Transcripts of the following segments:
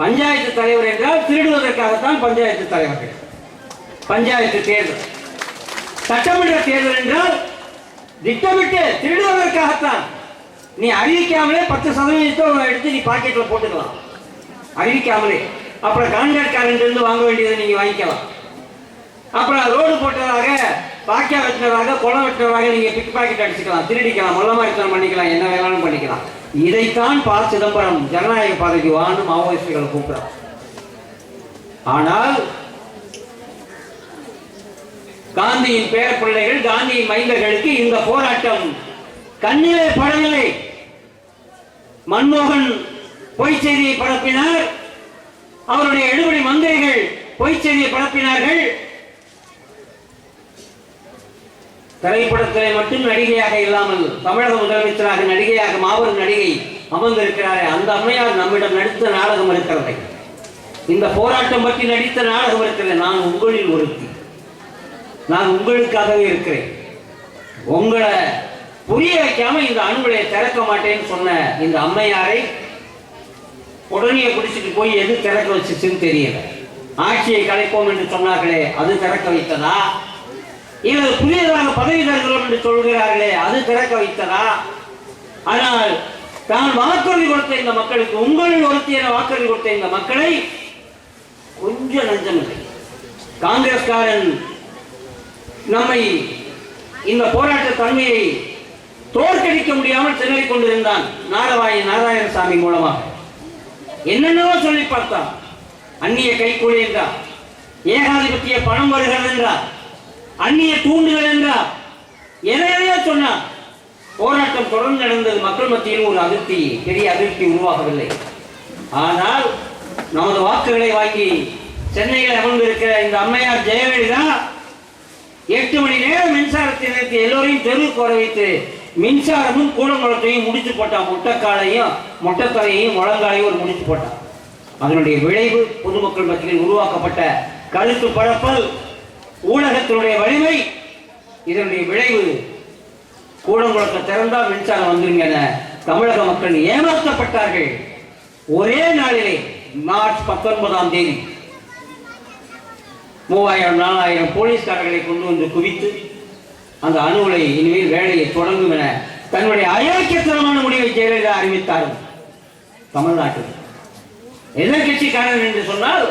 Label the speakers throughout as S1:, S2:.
S1: பஞ்சாயத்து தலைவர் என்றால் திருடுவதற்காகத்தான் பஞ்சாயத்து தலைவர்கள் பஞ்சாயத்து தேர்தல். சட்டமன்ற தேர்தல் என்றால் திட்டமிட்டு திருடுவதற்காகத்தான். நீ அறிவிக்காமலே பத்து சதவீதத்தை எடுத்து நீ பாக்கெட்ல போட்டுக்கலாம். அறிவிக்காமலே. அப்புறம் கான்ட்ராக்ட்காரன் இருந்து வாங்க வேண்டியதை நீங்க வாங்கிக்கலாம். அப்புறம் ரோடு போட்டதாக பாக்கியா வெட்டினதாக குளம் வெட்டினதாக நீங்க பிக் பாக்கெட் அடிச்சுக்கலாம். திருடிக்கலாம் மொல்லமாரித்தனம் பண்ணிக்கலாம் என்ன வேணாலும் பண்ணிக்கலாம். இதைத்தான் ப சிதம்பரம் ஜனநாயக பாதைக்கு வான்னு மாவோயிஸ்டுகள் கூப்பிடுறான் ஆனால் காந்தியின் பேர பிள்ளைகள் காந்தியின் மைந்தர்களுக்கு இந்த போராட்டம் கண்ணிலே படவில்லை. மன்மோகன் பொய்ச் செய்தியை பரப்பினார். அவருடைய எழுபடி மந்திரிகள் பொய் செய்தியை பரப்பினார்கள். திரைப்படத்திலே மட்டும் நடிகையாக இல்லாமல் தமிழக முதலமைச்சராக நடிகையாக மாபெரும் நடிகை அமர்ந்திருக்கிறாரே அந்த அம்மையார் நம்மிடம் நடித்த நாடகம் இருக்கிறது. இந்த போராட்டம் பற்றி நடித்த நாடகம் இருக்கிறது நான் உங்களில் ஒருத்தி. நான் உங்களுக்காகவே இருக்கிறேன். உங்களை புரிய வைக்காம இந்த அணுகுலையை திறக்க மாட்டேன்னு சொன்ன இந்த அம்மையாரை உடனே குடிச்சிட்டு போய் எது திறக்க வச்சுச்சுன்னு தெரியல. ஆட்சியை கலைப்போம் என்று சொன்னார்களே அது திறக்க வைத்ததா? இவர் புதியதாக பதவி தருகிறோம் என்று சொல்கிறார்களே அது திறக்க வைத்ததா? ஆனால் தான் வாக்குறுதி கொடுத்த இந்த மக்களுக்கு உங்களில் ஒருத்தி என வாக்குறுதி கொடுத்த இந்த மக்களை கொஞ்சம் நஞ்சம் இல்லை. காங்கிரஸ்காரன் நம்மை இந்த போராட்ட தன்மையை தோற்கடிக்க முடியாமல் திணறிக் கொண்டிருந்தான் நாரவாயி நாராயணசாமி மூலமாக. என்னென்னவோ சொல்லி பார்த்தான். அந்நிய கைக்கூலி என்றார். ஏகாதிபத்திய பணம் வருகிறது என்றார். அந்நிய தூண்டுகள் என்றார். எதையோ சொன்னார். போராட்டம் தொடர்ந்து நடந்தது. மக்கள் மத்தியில் ஒரு அதிருப்தி பெரிய அதிருப்தி உருவாகவில்லை. ஆனால் நமது வாக்குகளை வாங்கி சென்னையில் அமர்ந்திருக்கிற இந்த அம்மையார் ஜெயலலிதா எட்டு மணி நேரம் மின்சாரத்தை நிறுத்தி எல்லோரையும் தெருவுக்கு வர வைத்து மின்சாரமும் கூடங்குளத்தையும் முடிச்சு போட்டான். முட்டைக்காலையும் முட்டைத்தலையையும் முழங்காலையும் ஒரு முடிச்சு போட்டான் அதனுடைய விளைவு பொதுமக்கள் மத்தியில் உருவாக்கப்பட்ட கருத்து பரப்பல் ஊடகத்தினுடைய வலிமை இதனுடைய விளைவு கூடங்குளத்தை திறந்தா மின்சாரம் வந்துருங்க என தமிழக மக்கள் ஏமாற்றப்பட்டார்கள். ஒரே நாளிலே மார்ச் பத்தொன்பதாம் தேதி மூவாயிரம் நாலாயிரம் போலீஸ்காரர்களை கொண்டு வந்து குவித்து அந்த அணுகுலை இனிமேல் வேலையை தொடங்கும் என தன்னுடைய அயோக்கியத்தனமான முடிவை ஜெயலலிதா அறிவித்தார்கள் தமிழ்நாட்டில். எதிர்கட்சிக்காரன் என்று சொன்னால்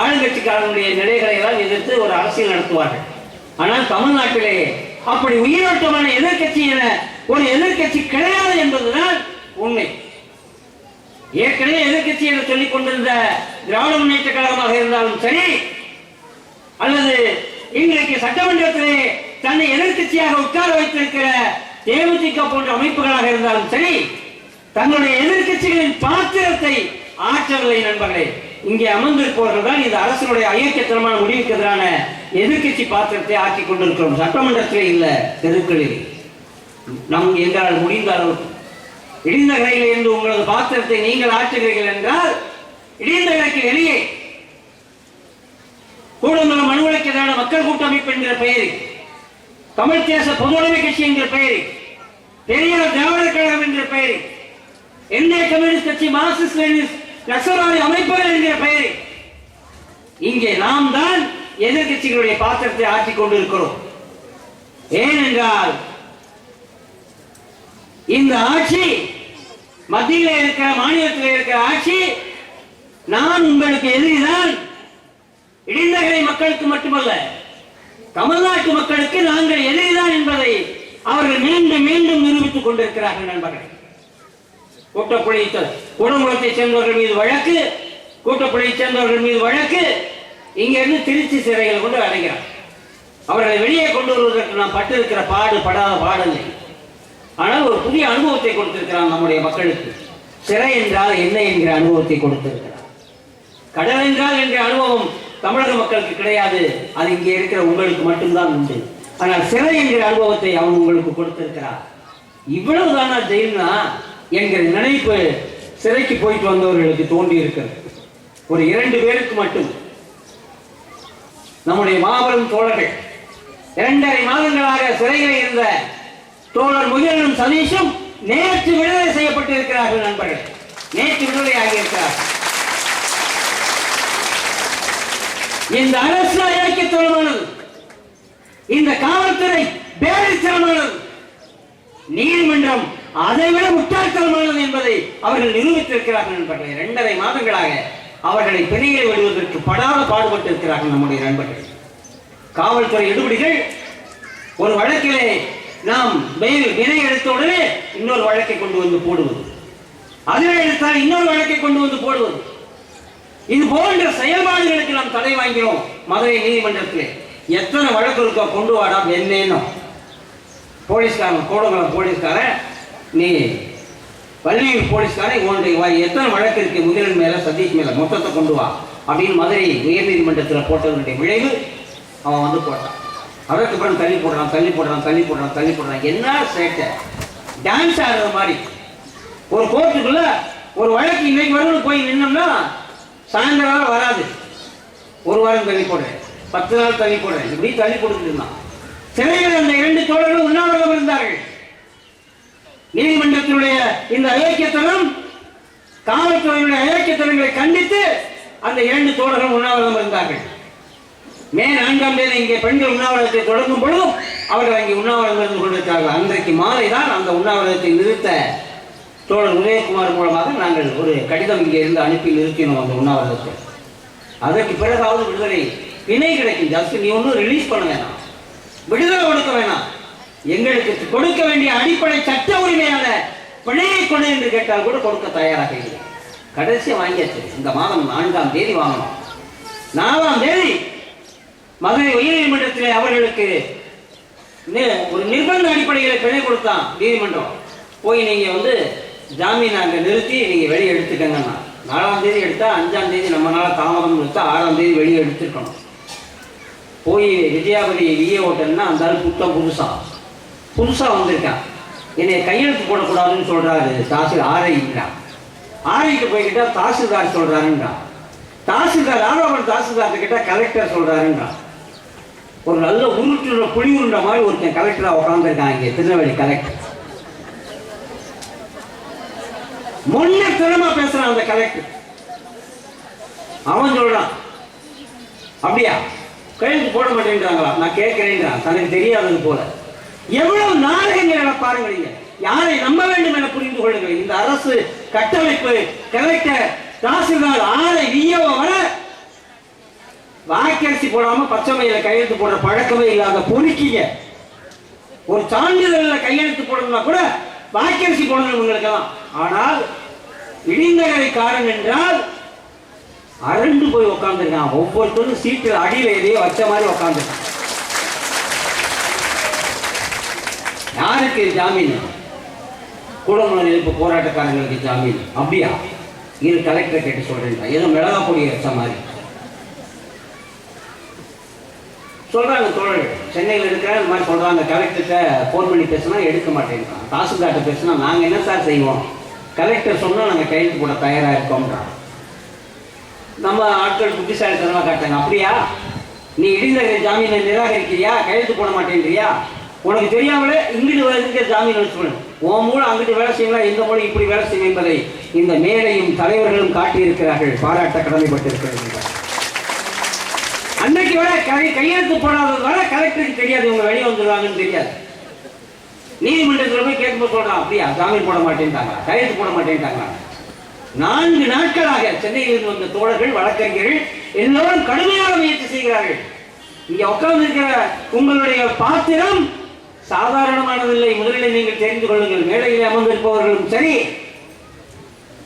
S1: ஆளுங்கட்சிக்காரனுடைய நிலைகளை எல்லாம் எதிர்த்து ஒரு அரசியல் நடத்துவார்கள். ஆனால் தமிழ்நாட்டிலே அப்படி உயிரோட்டமான எதிர்கட்சி என ஒரு எதிர்க்கட்சி கிடையாது என்பதுதான் உண்மை. ஏற்கனவே எதிர்கட்சி என்று சொல்லிக் கொண்டிருந்த திராவிட முன்னேற்ற கழகமாக இருந்தாலும் சரி அல்லது இன்றைக்கு சட்டமன்றத்திலே தன்னை எதிர்க்கட்சியாக உட்கார வைத்திருக்கிற தேமுதிக போன்ற அமைப்புகளாக இருந்தாலும் சரி தங்களுடைய எதிர்க்கட்சிகளின் பாத்திரத்தை ஆற்றவில்லை நண்பர்களே. இங்கே அமர்ந்திருப்பவர்கள் தான் இந்த அரசினுடைய அயோக்கியத்தனமான முடிவுக்கு எதிரான எதிர்கட்சி பாத்திரத்தை ஆக்கி கொண்டிருக்கிறோம். சட்டமன்றத்திலே இல்ல தெருக்களில். நம் எங்களால் முடிந்த அளவுக்கு. இடிந்த கரையில் இருந்து உங்களது பாத்திரத்தை நீங்கள் ஆற்றுகிறீர்கள் என்றால் இடிந்த கரைக்கு வெளியே. கூடங்குளம் மனுவலைக்கு எதிரான மக்கள் கூட்டமைப்பு என்கிற பெயரில் தமிழ் தேச பொதுவுடைமை கட்சி என்கிற பெயரில் பெரியார் திராவிட கழகம் என்கிற பெயரில் இந்திய கம்யூனிஸ்ட் கட்சி மார்க்சிஸ்ட் லெனினிஸ்ட் நக்சல்வாதி அமைப்புகள் இங்கே நாம் தான் எதிர்கட்சிகளுடைய பாத்திரத்தை ஆற்றிக் கொண்டிருக்கிறோம். ஏனென்றால் இந்த ஆட்சி மத்தியில் இருக்கிற மாநிலத்தில் இருக்கிற ஆட்சி நான் உங்களுக்கு எதிரிதான். இடிந்தகரை மக்களுக்கு மட்டுமல்ல தமிழ்நாட்டு மக்களுக்கு நாங்கள் எதிரிதான் என்பதை அவர்கள் மீண்டும் மீண்டும் நிரூபித்துக் கொண்டிருக்கிறார்கள் நண்பர்களே. கூட்டப்புழைத்த குடங்குளத்தை சேர்ந்தவர்கள் மீது வழக்கு கூட்டப்புழையை சேர்ந்தவர்கள் மீது வழக்கு இங்கிருந்து திருச்சி சிறைகள் கொண்டு அடைக்கிறான் அவர்களை வெளியே கொண்டு வருவதற்கு நாம் பட்டிருக்கிற பாடு படாத பாடலை ஆனால் ஒரு புதிய அனுபவத்தை கொடுத்திருக்கிறான் நம்முடைய மக்களுக்கு. சிறை என்றால் என்ன என்கிற அனுபவத்தை கொடுத்திருக்கிறார். கடல் என்றால் என்ற அனுபவம் தமிழக மக்களுக்கு கிடையாது. அது இங்கே இருக்கிற உங்களுக்கு மட்டும்தான் உண்டு. ஆனால் சிறை என்கிற அனுபவத்தை அவன் உங்களுக்கு கொடுத்திருக்கிறார் இவ்வளவுதானா ஜெயில்னா என்கிற நினைப்பு சிறைக்கு போயிட்டு வந்தவர்களுக்கு தோன்றி இருக்கிறது ஒரு இரண்டு பேருக்கு மட்டும். நம்முடைய மாபெரும் தோழர்கள். இரண்டரை மாதங்களாக சிறையில் இருந்த தோழர் முகிலனும் சதீஷும் நேற்று விடுதலை செய்யப்பட்டு இருக்கிறார்கள் நண்பர்கள். நேற்று விடுதலை ஆகியிருக்கிறார்கள். இந்த அரசு அயோக்கியத்தனமானது. இந்த காவல்துறை பேரித்தனமானது நீதிமன்றம் அதைவிட முட்டாள்தனமானது என்பதை அவர்கள் நிரூபித்திருக்கிறார்கள் நண்பர்களே. இரண்டரை மாதங்களாக அவர்களை பிணையை விடுவதற்கு படாத பாடுபட்டு இருக்கிறார்கள் நம்முடைய நண்பர்கள். காவல்துறை எடுபடிகள் ஒரு வழக்கிலே நாம் வினை எடுத்தவுடனே இன்னொரு வழக்கை கொண்டு வந்து போடுவது. அதில் எடுத்தால் இன்னொரு வழக்கை கொண்டு வந்து போடுவது. இது போன்ற செயல்பாடுகளுக்கு நாம் தடை வாங்கினோம் மதுரை நீதிமன்றத்தில். எத்தனை வழக்கு இருக்கோ கொண்டு வாடா என்னேனும் போலீஸ்காரன் கோடங்குளம் போலீஸ்காரன் நீ வள்ளியூர் போலீஸ்காரன் உன்னுடைய வாய் எத்தனை வழக்கு இருக்கு முதலின் மேல சதீஷ் மேல மொத்தத்தை கொண்டு வா. அப்படின்னு மதுரை உயர்நீதிமன்றத்தில் போட்டதனுடைய விளைவு அவன் வந்து போட்டான். அதற்கப்புறம் தள்ளி போடுறான் தள்ளி போடுறான் தள்ளி போடுறான் தள்ளி போடுறான். என்ன சேட்டை? டான்ஸ் ஆடுற மாதிரி. ஒரு கோர்ட்டுக்குள்ள ஒரு வழக்கு இன்னைக்கு வரணும் போய் நின்னோம்னா சாயந்தரம் வராது. ஒரு வாரம் தள்ளி போடுறேன். பத்து நாள் தள்ளி போடுறேன். இப்படி தள்ளி கொடுத்துட்டு இருந்தான். சிறையில் அந்த இரண்டு தோழர்கள் உண்ணாவிரதம் இருந்தார்கள். நீதிமன்றத்தினுடைய இந்த அயோக்கியத்தனம் காவல்துறையினுடைய அயோக்கியத்தனங்களை கண்டித்து அந்த இரண்டு தோழர்கள் உண்ணாவிரதம் இருந்தார்கள். மே நான்காம் தேதி இங்கே பெண்கள் உண்ணாவிரதத்தை தொடங்கும் பொழுதும் அவர்கள் அங்கே உண்ணாவிரதம் இருந்து கொண்டிருக்கிறார்கள். அன்றைக்கு மாலை தான் அந்த உண்ணாவிரதத்தை நிறுத்த தோழர் உதயகுமார் மூலமாக நாங்கள் ஒரு கடிதம் இங்கே இருந்து அனுப்பி நிறுத்தினோம் அந்த உண்ணாவிரதத்தை. அதற்கு பிறகாவது விடுதலை வினை கிடைக்கும் ஜஸ்ட் நீ ஒன்றும் ரிலீஸ் பண்ண வேணாம். விடுதலை கொடுக்க வேணாம். எங்களுக்கு கொடுக்க வேண்டிய அடிப்படை சட்ட உரிமையான பிணையை கொடு என்று கேட்டால் கூட கொடுக்க தயாராக இல்லை. கடைசியாக வாங்கியாச்சு. இந்த மாதம் நான்காம் தேதி வாங்கணும். நாலாம் தேதி மதுரை உயர்நீதிமன்றத்தில் அவர்களுக்கு ஒரு நிர்பந்த அடிப்படையில் பிணை கொடுத்தான் நீதிமன்றம். போய் நீங்க வந்து ஜாமீன் அங்கே நிறுத்தி நீங்க வெளியே எடுத்துக்கங்கன்னா நாலாம் தேதி எடுத்தா அஞ்சாம் தேதி நம்மளால தாமதம் எடுத்தா ஆறாம் தேதி வெளியே எடுத்துருக்கணும். போய் விஜயாபதி விஏ ஓட்டல்னா அந்த புத்தம் புதுசாக புதுசாக வந்திருக்கான். என்னை கையெழுத்து போடக்கூடாதுன்னு சொல்கிறாரு தாசில் ஆரைங்கிறான் ஆரைக்கு போய்கிட்டா தாசில்தார் சொல்றாருன்றான். தாசில்தார் ஆரோபர் தாசில்தார் கிட்ட கலெக்டர் சொல்றாருன்றான். ஒரு நல்ல உருட்டுற புளி உருண்ட மாதிரி ஒருத்தன் கலெக்டராக உட்காந்துருக்கான் இங்கே திருநெல்வேலி கலெக்டர். திறமை பேசுறான் அந்த கலெக்டர். அவன் சொல்றான் அப்படியா? கையெழுத்து போட மாட்டேன்றாங்களா? நான் கேட்கிறேன்றான். தனக்கு தெரியாதது போல. எவ்வளவு நாடகங்களை பாருங்க யாரை நம்ப வேண்டும் என புரிந்து கொள்ளுங்கள். இந்த அரசு கட்டமைப்பு கலெக்டர் தாசில்தார் ஆலை விஏஓ வர வாக்கரிசி போடாம பச்சை மயில கையெழுத்து போடுற பழக்கமே இல்லாத பொறுக்கிங்க. ஒரு சான்றிதழ்ல கையெழுத்து போடணும்னா கூட வாக்கரிசி போடணும் இவங்களுக்கெல்லாம் ஆனால் இடிந்தகரைக்காரன் என்றால் அரண்டு போய் உட்காந்துருக்கான் ஒவ்வொருத்தரும் சீட்டில் அடியில் எதையோ வச்ச மாதிரி உட்காந்துருக்கான் யாருக்கு ஜாமீன்? குடமுறை எதிர்ப்பு போராட்டக்காரங்களுக்கு ஜாமீன். அப்படியா? இது கலெக்டர் கேட்டு சொல்றேன் ஏதோ மிளகா பொடி வச்ச மாதிரி. சொல்றாங்க தோழர். சென்னையில் இருக்கிற மாதிரி சொல்றாங்க. கலெக்டர்கிட்ட ஃபோன் பண்ணி பேசினா எடுக்க மாட்டேங்கிறான் தாசில்தார்கிட்ட பேசினா நாங்கள் என்ன சார் செய்வோம்? கலெக்டர் சொன்னால் நாங்கள் கையெழுத்து போட தயாராக இருக்கோம்ன்றான் நம்ம ஆட்கள் புத்திசாலித்தனமாக காட்டாங்க அப்படியா? நீ இடிந்த ஜாமீனை நிராகரிக்கிறியா? கையெழுத்து போட மாட்டேன்றியா? உனக்கு தெரியாமலே இங்கிட்டு வேலை ஜாமீன் வச்சுக்கணும் உன் மூலம் அங்கிட்டு வேலை செய்யலாம் இந்த மூலம் இப்படி வேலை செய்யும் என்பதை இந்த மேடையும் தலைவர்களும் காட்டியிருக்கிறார்கள். பாராட்ட கடமைப்பட்டிருக்கிறார்கள். அன்னைக்கு வர கை கையெழுத்து போடாதது வர கலெக்டருக்கு தெரியாது. இவங்க வெளியே வந்துடுவாங்கன்னு தெரியாது. நீதிமன்றத்தில் போய் கேட்கும்போது சொல்றான் அப்படியா? ஜாமீன் போட மாட்டேன்ட்டாங்க கையெழுத்து போட மாட்டேன்ட்டாங்க நான்கு நாட்களாக சென்னையில் வந்த தோழர்கள் வழக்கறிஞர்கள் எல்லோரும் கடுமையான முயற்சி செய்கிறார்கள். இங்க உட்கார்ந்து இருக்கிற உங்களுடைய பாத்திரம் சாதாரணமானதில்லை. முதலில் நீங்கள் தெரிந்து கொள்ளுங்கள். மேடையில் அமர்ந்திருப்பவர்களும் சரி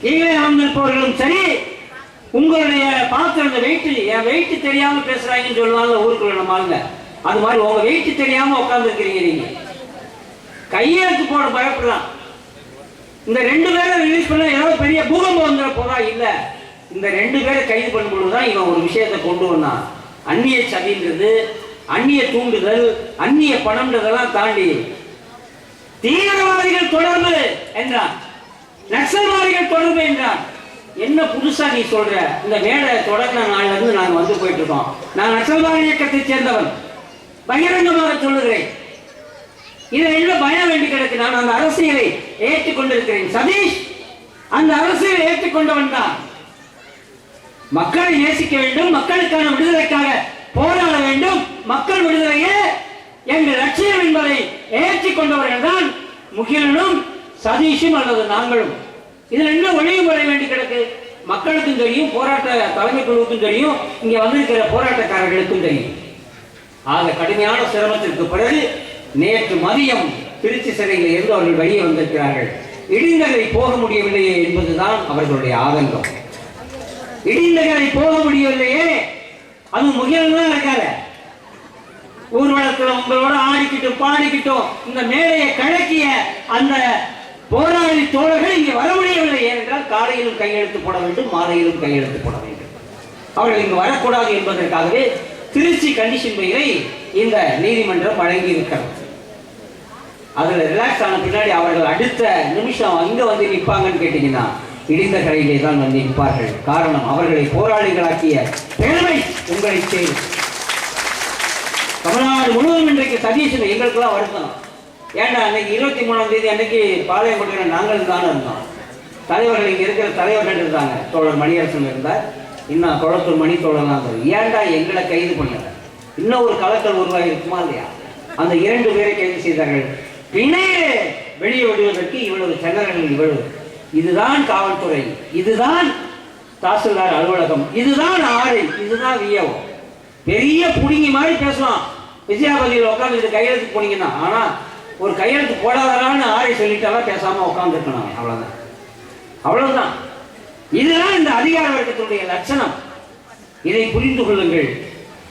S1: கீழே அமர்ந்திருப்பவர்களும் சரி உங்களுடைய பாத்திரம் இந்த வெயிட் என் வெயிட் தெரியாம பேசுறாங்கன்னு சொல்லுவாங்க ஊருக்குள்ள நம்ம அது மாதிரி உங்க வெயிட் தெரியாம உட்கார்ந்து நீங்க. கையெழுத்து போட பயப்படலாம். இந்த ரெண்டு பேரை ரிலீஸ் பண்ண ஏதாவது பெரிய பூகம்பம் வந்துட போதா இல்ல. இந்த ரெண்டு பேரை கைது பண்ணும்போது தான் இவன் ஒரு விஷயத்தை கொண்டு வந்தான். அந்நிய சதின்றது அந்நிய தூண்டுதல் அந்நிய பணம்ன்றதெல்லாம் தாண்டி தீவிரவாதிகள் தொடர்பு என்றான் நக்சல்வாதிகள் தொடர்பு என்றான் என்ன புதுசா நீ சொல்ற? இந்த மேடை தொடங்கின நாள்ல இருந்து நாங்க வந்து போயிட்டு இருக்கோம் நான் நக்சல்வாதி இயக்கத்தை சேர்ந்தவன். பகிரங்கமாக சொல்லுகிறேன். இதை என்ன பயம் வேண்டி கிடக்கு? நான் அந்த அரசியலை ஏற்றுக்கொண்டிருக்கிறேன் சதீஷ் அந்த அரசியலை ஏற்றுக்கொண்டவன் தான். மக்களை நேசிக்க வேண்டும் மக்களுக்கான விடுதலைக்காக போராட வேண்டும். மக்கள் விடுதலையே எங்கள் லட்சியம் என்பதை ஏற்றி கொண்டவர்கள் தான் முகிலனும் சதீஷும் அல்லது நாங்களும். இதில் என்ன ஒளியும் வர வேண்டி கிடக்கு? மக்களுக்கும் தெரியும் போராட்ட தலைமை குழுவுக்கும் தெரியும் இங்கே வந்திருக்கிற போராட்டக்காரர்களுக்கும் தெரியும். ஆக கடுமையான சிரமத்திற்கு பிறகு நேற்று மதியம் திருச்சி சிறையில் இருந்து அவர்கள் வெளியே வந்திருக்கிறார்கள். இடிந்தகரை போக முடியவில்லையே என்பதுதான் அவர்களுடைய ஆதங்கம். இடிந்தகரை போக முடியவில்லையே அது முகில் தான் இருக்காத ஊர்வலத்தில் உங்களோட ஆடிக்கிட்டும் பாடிக்கிட்டும். இந்த மேடையை கழக்கிய அந்த போராளி தோழர்கள் இங்கே வர முடியவில்லை. ஏனென்றால் காலையிலும் கையெழுத்து போட வேண்டும் மாலையிலும் கையெழுத்து போட வேண்டும். அவர்கள் இங்கு வரக்கூடாது என்பதற்காகவே திருச்சி கண்டிஷன் பெயரை இந்த நீதிமன்றம் வழங்கி இருக்கிறது அதில் ரிலாக்ஸ் ஆன பின்னாடி அவர்கள் அடுத்த நிமிஷம் இங்க வந்து நிற்பாங்கன்னு கேட்டீங்கன்னா இடிந்த கரையிலே தான் வந்து நிற்பார்கள். காரணம் அவர்களை போராளிகளாக்கிய பெருமை உங்களை செய்யும் தமிழ்நாடு முழுவதும் இன்றைக்கு சதீஷன் எங்களுக்கெல்லாம் வருத்தம். ஏன்டா அன்னைக்கு இருபத்தி மூணாம் தேதி அன்னைக்கு பாளையங்கோட்டையில் நாங்கள் தானே இருந்தோம். தலைவர்கள் இங்கே இருக்கிற தலைவர்கள் இருந்தாங்க தோழர் மணியரசன் இருந்தார். இன்னும் குளத்தூர் மணி தோழர் ஏன்டா எங்களை கைது பண்ணல? இன்னும் ஒரு கலக்கல் உருவாகி இருக்குமா இல்லையா? அந்த இரண்டு பேரை கைது செய்தார்கள். பிணையே வெளியே விடுவதற்கு இவ்வளவு சென்னர்கள் இவ்வளவு. இதுதான் காவல்துறை. இதுதான் தாசில்தார் அலுவலகம். இதுதான் ஆறு. இதுதான் வியவம் பெரிய புடுங்கி மாதிரி பேசலாம். விஜயாபதியில் உட்காந்து இது கையெழுத்து போனீங்கன்னா ஆனால் ஒரு கையெழுத்து போடாதான்னு ஆரை சொல்லிட்டாலும் பேசாமல் உட்காந்துருக்கணும் அவ்வளோதான் அவ்வளவுதான். இதுதான் இந்த அதிகார வர்க்கத்தினுடைய லட்சணம். இதை புரிந்து கொள்ளுங்கள்.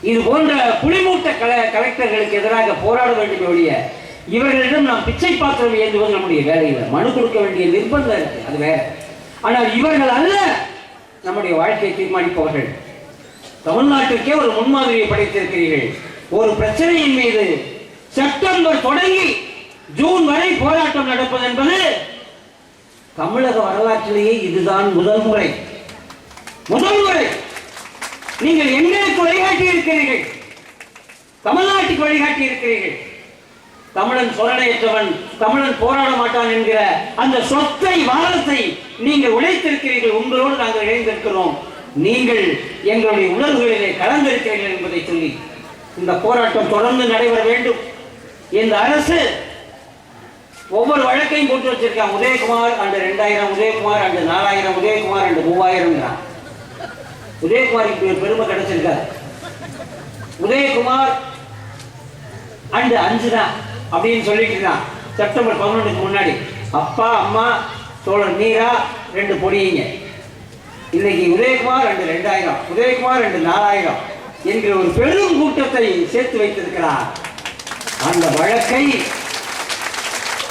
S1: இது போன்ற புலிமூட்ட கல கலெக்டர்களுக்கு எதிராக போராட வேண்டும் ஒழிய இவர்களிடம் நாம் பிச்சை பாத்திரம் ஏந்துவது நம்முடைய வேலையில். மனு கொடுக்க வேண்டிய நிர்பந்தம் இருக்கு. அது வேற. ஆனால் இவர்கள் அல்ல நம்முடைய வாழ்க்கையை தீர்மானிப்பவர்கள். தமிழ்நாட்டிற்கே ஒரு முன்மாதிரியை படைத்திருக்கிறீர்கள். ஒரு பிரச்சனையின் மீது செப்டம்பர் தொடங்கி ஜூன் வரை போராட்டம் நடப்பது என்பது தமிழக வரலாற்றிலேயே இதுதான் முதல் முறை. முதல் முறை. நீங்கள் எங்களுக்கு வழிகாட்டி இருக்கிறீர்கள். தமிழ்நாட்டுக்கு வழிகாட்டி இருக்கிறீர்கள். தமிழன் சொரணையற்றவன் தமிழன் போராட மாட்டான் என்கிற அந்த சொத்தை வாரத்தை நீங்கள் உழைத்திருக்கிறீர்கள் உங்களோடு நாங்கள் இணைந்திருக்கிறோம். நீங்கள் எங்களுடைய உணர்வுகளிலே கலந்திருக்கிறீர்கள் என்பதை சொல்லி இந்த போராட்டம் தொடர்ந்து நடைபெற வேண்டும். இந்த அரசு ஒவ்வொரு வழக்கையும் போட்டு வச்சிருக்கான் உதயகுமார் அண்டு ரெண்டாயிரம் உதயகுமார் அண்டு நாலாயிரம் உதயகுமார் அண்டு மூவாயிரம் உதயகுமாருக்கு ஒரு பெருமை கிடைச்சிருக்காரு. உதயகுமார் அண்டு அஞ்சு தான் அப்படின்னு சொல்லிட்டு இருக்கான். செப்டம்பர் பதினொன்றுக்கு முன்னாடி. அப்பா அம்மா தோழர் நீரா ரெண்டு பொடியீங்க. இன்னைக்கு உதயகுமார் ரெண்டு ரெண்டாயிரம் உதயகுமார் ரெண்டு நாலாயிரம். என்கிற ஒரு பெரும் கூட்டத்தை சேர்த்து வைத்திருக்கிறார். அந்த வழக்கை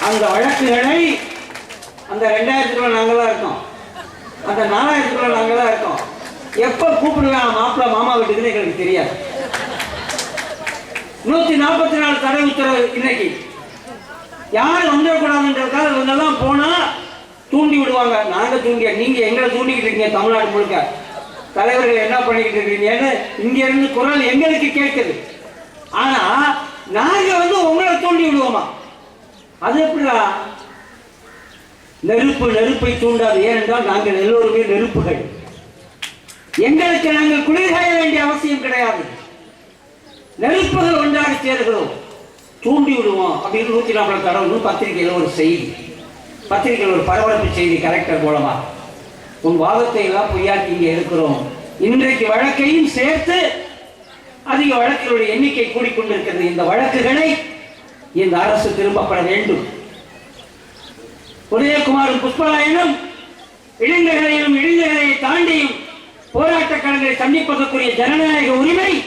S1: அந்த வழக்குகளை அந்த ரெண்டாயிரத்துக்குள்ள நாங்களாம் இருக்கோம். அந்த நாலாயிரத்துக்குள்ள நாங்களாம் இருக்கோம். எப்போ கூப்பிடுவேன் மாப்பிள்ள மாமா வீட்டுக்குன்னு எங்களுக்கு தெரியாது. நூற்றி நாற்பத்தி நாலு தடை உத்தரவு இன்னைக்கு. யார் வந்துடக்கூடாதுன்றதுக்காக இவங்கெல்லாம் போனால் தூண்டி விடுவாங்க. நாங்கள் தூண்டிய நீங்கள் எங்களை தூண்டிக்கிட்டு இருக்கீங்க தமிழ்நாடு முழுக்க. தலைவர்கள் என்ன பண்ணிக்கிட்டு இருக்கீங்கன்னு இங்க இருந்து குரல் எங்களுக்கு கேட்குது. ஆனா நாங்க வந்து உங்களை தூண்டி விடுவோமா? அது எப்படிடா? நெருப்பு நெருப்பை தூண்டாது. ஏனென்றால் நாங்கள் எல்லோருமே நெருப்புகள். எங்களுக்கு நாங்கள் குளிர்காய வேண்டிய அவசியம் கிடையாது. நெருப்புகள் ஒன்றாக சேர்கிறோம். தூண்டி விடுவோம். அப்படின்னு நூற்றி நாற்பது தடவை பத்திரிகையில் ஒரு செய்தி. பத்திரிகையில் ஒரு பரபரப்பு செய்தி கலெக்டர் மூலமாக உன் வாதத்தை எல்லாம் பொய்யாக்கி இங்கே இருக்கிறோம். இன்றைக்கு வழக்கையும் சேர்த்து அதிக வழக்குகளுடைய எண்ணிக்கை கூடிக்கொண்டிருக்கிறது. இந்த வழக்குகளை இந்த அரசு திரும்பப்பட வேண்டும். உதயகுமாரும் புஷ்பராயனும் இளைஞர்களையும் இளைஞர்களை தாண்டியும் போராட்டக் களங்களை சந்திப்பதற்குரிய ஜனநாயக உரிமை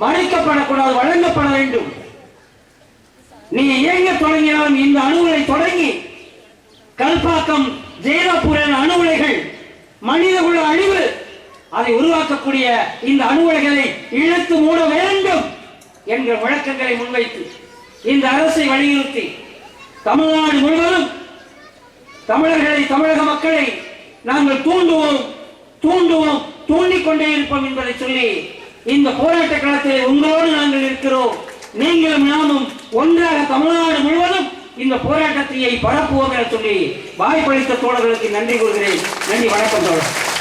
S1: மறைக்கப்படக்கூடாது வழங்கப்பட வேண்டும். நீ இயங்க தொடங்கினாலும் இந்த அணுகுலை தொடங்கி கல்பாக்கம் ஜெயலபுரன் அணு உலைகள் மனித உள்ள அழிவு அதை உருவாக்கக்கூடிய இந்த அணு உலைகளை இழுத்து மூட வேண்டும் என்ற வழக்கங்களை முன்வைத்து இந்த அரசை வலியுறுத்தி தமிழ்நாடு முழுவதும் தமிழர்களை தமிழக மக்களை நாங்கள் தூண்டுவோம் தூண்டுவோம் தூண்டிக் கொண்டே இருப்போம் என்பதை சொல்லி இந்த போராட்ட களத்தில் உங்களோடு நாங்கள் இருக்கிறோம். நீங்களும் நாமும் ஒன்றாக தமிழ்நாடு முழுவதும் இந்த போராட்டத்தை பரப்புவோம் என சொல்லி வாய்ப்பளித்த தோழர்களுக்கு நன்றி கூறுகிறேன். நன்றி வணக்கம் தோழர்.